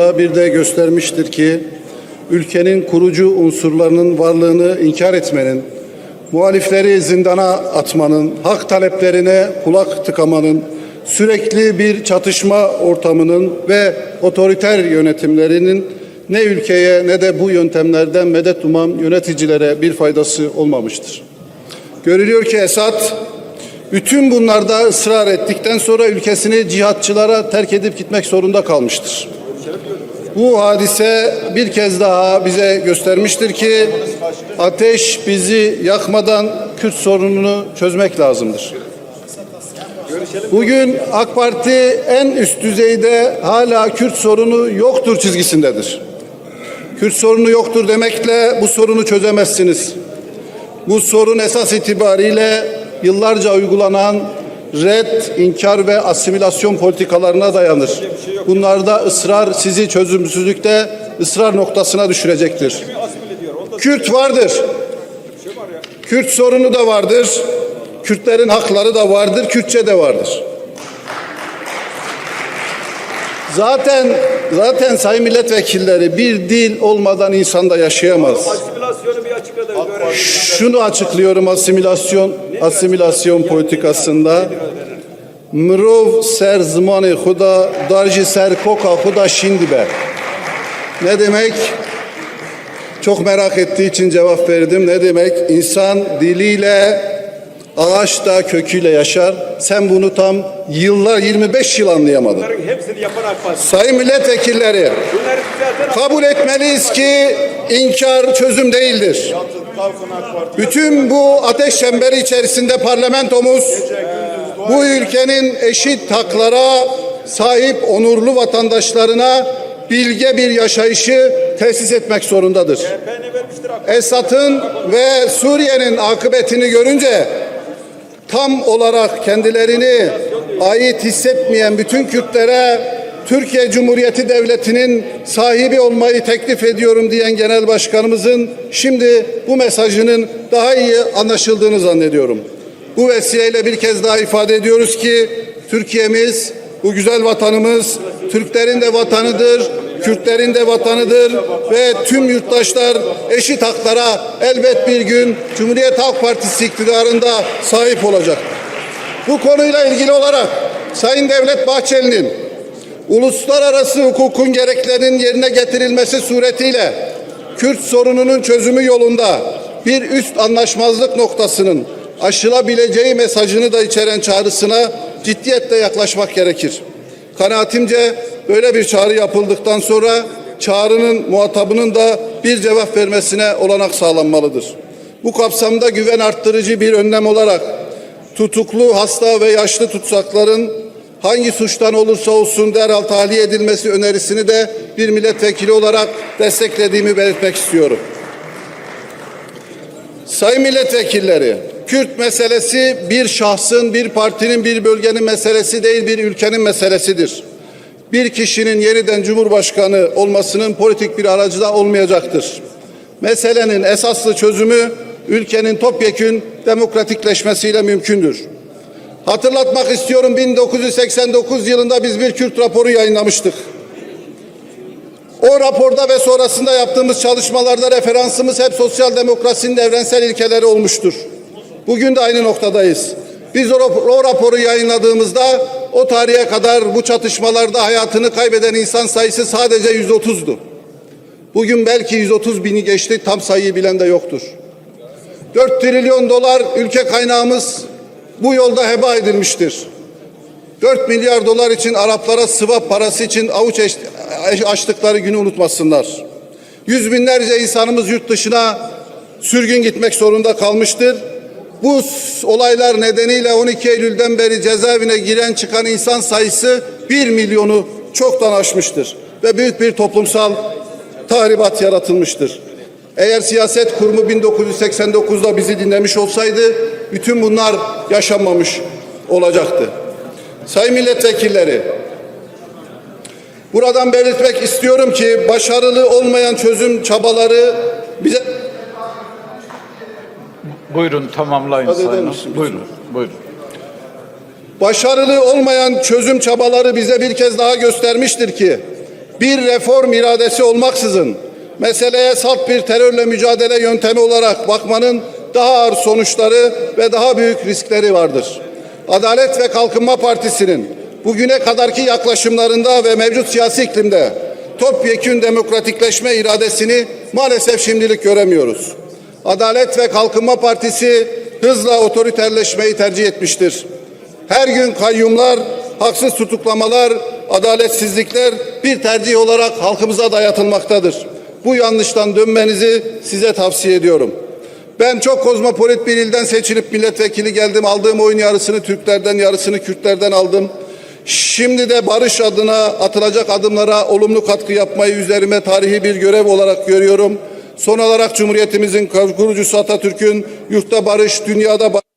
bir de göstermiştir ki ülkenin kurucu unsurlarının varlığını inkar etmenin, muhalifleri zindana atmanın, hak taleplerine kulak tıkamanın, sürekli bir çatışma ortamının ve otoriter yönetimlerinin ne ülkeye ne de bu yöntemlerden medet uman yöneticilere bir faydası olmamıştır. Görülüyor ki Esad bütün bunlarda ısrar ettikten sonra ülkesini cihatçılara terk edip gitmek zorunda kalmıştır. Bu hadise bir kez daha bize göstermiştir ki ateş bizi yakmadan Kürt sorununu çözmek lazımdır. Bugün AK Parti en üst düzeyde hala Kürt sorunu yoktur çizgisindedir. Kürt sorunu yoktur demekle bu sorunu çözemezsiniz. Bu sorun esas itibariyle yıllarca uygulanan red, inkar ve asimilasyon politikalarına dayanır. Bunlarda ısrar sizi çözümsüzlükte ısrar noktasına düşürecektir. Kürt vardır. Kürt sorunu da vardır. Kürtlerin hakları da vardır. Kürtçe de vardır. Zaten zaten sayın milletvekilleri bir dil olmadan yaşayamaz. Bir açıkladı. Görelim. Şunu açıklıyorum asimilasyon asimilasyon politikasında. Mrov ser zmani huda darji ser koka huda şimdi be. Ne demek? Çok merak ettiği için cevap verdim. Ne demek? İnsan diliyle ağaç da köküyle yaşar. Sen bunu tam yıllar 25 yıl anlayamadın. Sayın milletvekilleri kabul etmeliyiz ki inkar çözüm değildir. Bütün bu ateş çemberi içerisinde parlamentomuz bu ülkenin eşit haklara sahip onurlu vatandaşlarına bilge bir yaşayışı tesis etmek zorundadır. Esad'ın ve Suriye'nin akıbetini görünce tam olarak kendilerini ait hissetmeyen bütün Kürtlere Türkiye Cumhuriyeti Devleti'nin sahibi olmayı teklif ediyorum diyen Genel Başkanımızın şimdi bu mesajının daha iyi anlaşıldığını zannediyorum. Bu vesileyle bir kez daha ifade ediyoruz ki Türkiye'miz, bu güzel vatanımız Türklerin de vatanıdır, Kürtlerin de vatanıdır ve tüm yurttaşlar eşit haklara elbet bir gün Cumhuriyet Halk Partisi iktidarında sahip olacak. Bu konuyla ilgili olarak Sayın Devlet Bahçeli'nin uluslararası hukukun gereklerinin yerine getirilmesi suretiyle Kürt sorununun çözümü yolunda bir üst anlaşmazlık noktasının aşılabileceği mesajını da içeren çağrısına ciddiyetle yaklaşmak gerekir. Kanaatimce böyle bir çağrı yapıldıktan sonra çağrının muhatabının da bir cevap vermesine olanak sağlanmalıdır. Bu kapsamda güven arttırıcı bir önlem olarak tutuklu, hasta ve yaşlı tutsakların hangi suçtan olursa olsun derhal tahliye edilmesi önerisini de bir milletvekili olarak desteklediğimi belirtmek istiyorum. Sayın milletvekilleri, Kürt meselesi bir şahsın, bir partinin, bir bölgenin meselesi değil, bir ülkenin meselesidir. Bir kişinin yeniden Cumhurbaşkanı olmasının politik bir aracı da olmayacaktır. Meselenin esaslı çözümü ülkenin topyekün demokratikleşmesiyle mümkündür. Hatırlatmak istiyorum 1989 yılında biz bir Kürt raporu yayınlamıştık. O raporda ve sonrasında yaptığımız çalışmalarda referansımız hep sosyal demokrasinin evrensel ilkeleri olmuştur. Bugün de aynı noktadayız. Biz o, o raporu yayınladığımızda o tarihe kadar bu çatışmalarda hayatını kaybeden insan sayısı sadece 130'du. Bugün belki 130 bini geçti tam sayıyı bilen de yoktur. 4 trilyon dolar ülke kaynağımız bu yolda heba edilmiştir. 4 milyar dolar için Araplara sıva parası için avuç açtıkları günü unutmasınlar. Yüz binlerce insanımız yurt dışına sürgün gitmek zorunda kalmıştır. Bu olaylar nedeniyle 12 Eylül'den beri cezaevine giren çıkan insan sayısı 1 milyonu çoktan aşmıştır. Ve büyük bir toplumsal tahribat yaratılmıştır. Eğer siyaset kurumu 1989'da bizi dinlemiş olsaydı bütün bunlar yaşanmamış olacaktı. Sayın milletvekilleri, buradan belirtmek istiyorum ki başarılı olmayan çözüm çabaları bize Buyurun tamamlayın Sayın. Buyurun, buyurun. başarılı olmayan çözüm çabaları bize bir kez daha göstermiştir ki bir reform iradesi olmaksızın meseleye salt bir terörle mücadele yöntemi olarak bakmanın daha ağır sonuçları ve daha büyük riskleri vardır. Adalet ve Kalkınma Partisi'nin bugüne kadarki yaklaşımlarında ve mevcut siyasi iklimde topyekün demokratikleşme iradesini maalesef şimdilik göremiyoruz. Adalet ve Kalkınma Partisi hızla otoriterleşmeyi tercih etmiştir. Her gün kayyumlar, haksız tutuklamalar, adaletsizlikler bir tercih olarak halkımıza dayatılmaktadır. Bu yanlıştan dönmenizi size tavsiye ediyorum. Ben çok kozmopolit bir ilden seçilip milletvekili geldim. Aldığım oyun yarısını Türklerden, yarısını Kürtlerden aldım. Şimdi de barış adına atılacak adımlara olumlu katkı yapmayı üzerime tarihi bir görev olarak görüyorum. Son olarak Cumhuriyetimizin kurucusu Atatürk'ün yurtta barış, dünyada barış